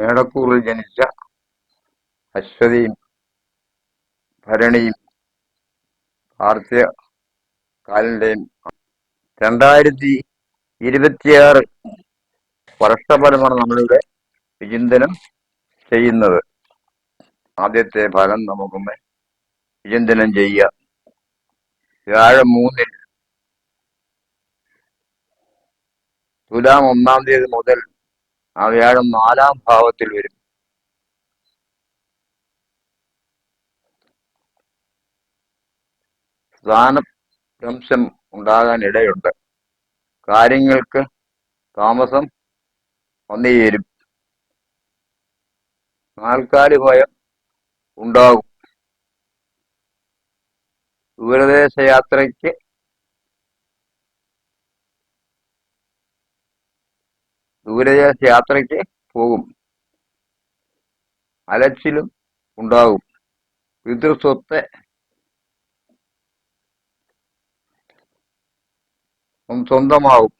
മേടക്കൂറിൽ ജനിച്ച അശ്വതിയും ഭരണിയും കാർത്തിക കാലിന്റെയും രണ്ടായിരത്തി ഇരുപത്തിയാറ് വർഷഫലമാണ് നമ്മളിവിടെ വിചിന്തനം ചെയ്യുന്നത്. ആദ്യത്തെ ഫലം നമുക്കൊന്ന് വിചിന്തനം ചെയ്യാം വ്യാഴം മൂന്നിൽ തുലാം ഒന്നാം തീയതി മുതൽ ആ വ്യാഴം നാലാം ഭാവത്തിൽ വരും. സ്ഥാനഭ്രംശം ഉണ്ടാകാൻ ഇടയുണ്ട്. കാര്യങ്ങൾക്ക് താമസം വന്നുചേരും നാൽക്കാലി ഭയം ഉണ്ടാകും. ദൂരദേശ യാത്രയ്ക്ക് ദൂരദേശ യാത്രയ്ക്ക് പോകും. അലച്ചിലും ഉണ്ടാകും. പിതൃസ്വത്ത് സ്വന്തമാവും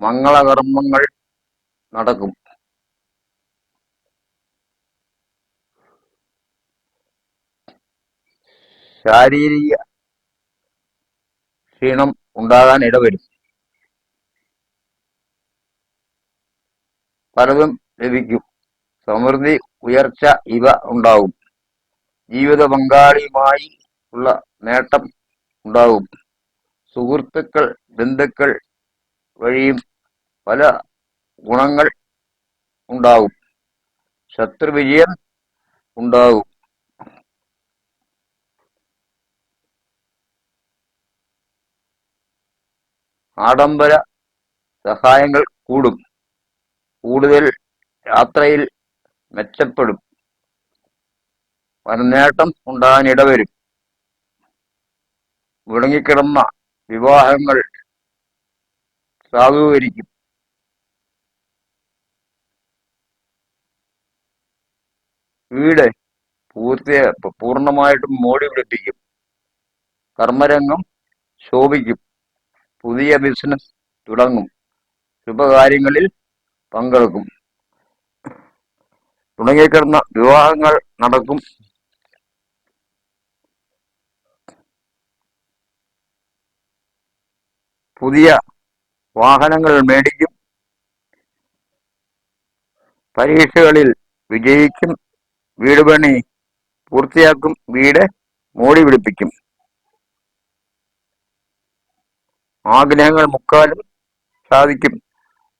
മംഗളകർമ്മങ്ങൾ നടക്കും. ശാരീരിക ക്ഷീണം ഉണ്ടാകാൻ ഇടവരും. പലതും ലഭിക്കും. സമൃദ്ധി ഉയർച്ച ഇവ ഉണ്ടാകും. ജീവിത പങ്കാളിയുമായി ഉള്ള നേട്ടം ഉണ്ടാകും. സുഹൃത്തുക്കൾ ബന്ധുക്കൾ വഴിയും പല ഗുണങ്ങൾ ഉണ്ടാകും. ശത്രുവിജയം ഉണ്ടാകും. ആഡംബര സഹായങ്ങൾ കൂടും. കൂടുതൽ യാത്രയിൽ മെച്ചപ്പെടും. വനനേട്ടം ഉണ്ടാകാനിട വരും മുടങ്ങിക്കിടന്ന വിവാഹങ്ങൾ സാധൂകരിക്കും. വീട് പൂർത്തിയ പൂർണമായിട്ടും മോടി പിടിപ്പിക്കും. കർമ്മരംഗം ശോഭിക്കും. പുതിയ ബിസിനസ് തുടങ്ങും. ശുഭകാര്യങ്ങളിൽ പങ്കെടുക്കും. തുടങ്ങിക്കിടന്ന വിവാഹങ്ങൾ നടക്കും. പുതിയ വാഹനങ്ങൾ മേടിക്കും. പരീക്ഷകളിൽ വിജയിക്കും. വീട് പണി പൂർത്തിയാക്കും. വീട് മോടി പിടിപ്പിക്കും. ആഗ്രഹങ്ങൾ മുക്കാലും സാധിക്കും.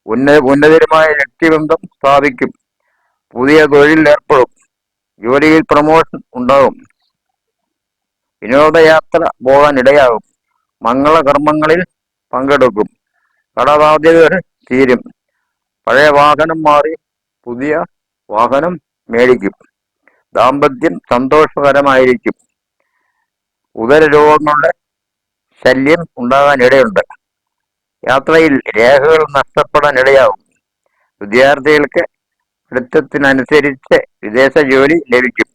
ഉന്ന ഉന്നതരമായ വ്യക്തിബന്ധം സ്ഥാപിക്കും. പുതിയ തൊഴിലിൽ ഏർപ്പെടും ജോലിയിൽ പ്രമോഷൻ ഉണ്ടാകും. വിനോദയാത്ര പോകാൻ ഇടയാകും മംഗളകർമ്മങ്ങളിൽ പങ്കെടുക്കും. കടബാധ്യതകൾ തീരും. പഴയ വാഹനം മാറി പുതിയ വാഹനം മേടിക്കും. ദാമ്പത്യം സന്തോഷകരമായിരിക്കും. ഉദര രോഗങ്ങളുടെ ശല്യം ഉണ്ടാകാൻ ഇടയുണ്ട് യാത്രയിൽ രേഖകൾ നഷ്ടപ്പെടാൻ ഇടയാവും വിദ്യാർത്ഥികൾക്ക് വൃത്തത്തിനനുസരിച്ച് വിദേശ ജോലി ലഭിക്കും.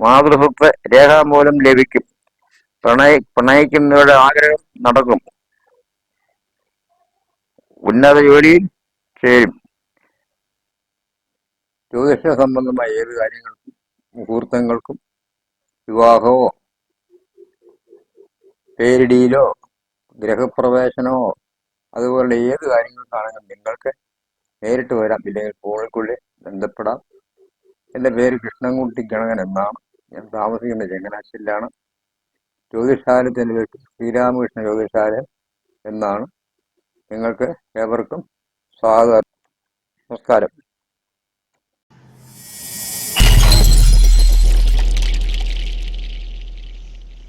മാതൃസ്വത്ത് രേഖാമൂലം ലഭിക്കും. പ്രണയ പ്രണയിക്കുന്നവരുടെ ആഗ്രഹം നടക്കും. ഉന്നത ജോലിയിൽ ചേരും. ജ്യോതിഷ സംബന്ധമായ ഏത് കാര്യങ്ങൾക്കും മുഹൂർത്തങ്ങൾക്കും വിവാഹമോ പേരിടിയിലോ ഗ്രഹപ്രവേശനമോ അതുപോലെ ഏത് കാര്യങ്ങൾക്കാണെങ്കിലും നിങ്ങൾക്ക് നേരിട്ട് വരാം. ഇല്ലെങ്കിൽ ഫോണിൽക്കുള്ളിൽ ബന്ധപ്പെടാം. എന്റെ പേര് കൃഷ്ണൻകുട്ടി ഗണകൻ എന്നാണ്. ഞാൻ താമസിക്കുന്ന ചങ്ങനാശ്ശേരിയിലാണ്. ജ്യോതിഷാലയത്തിന്റെ പേര് ശ്രീരാമകൃഷ്ണ ജ്യോതിഷാലയം എന്നാണ്. നിങ്ങൾക്ക് ഏവർക്കും സ്വാഗതം. നമസ്കാരം.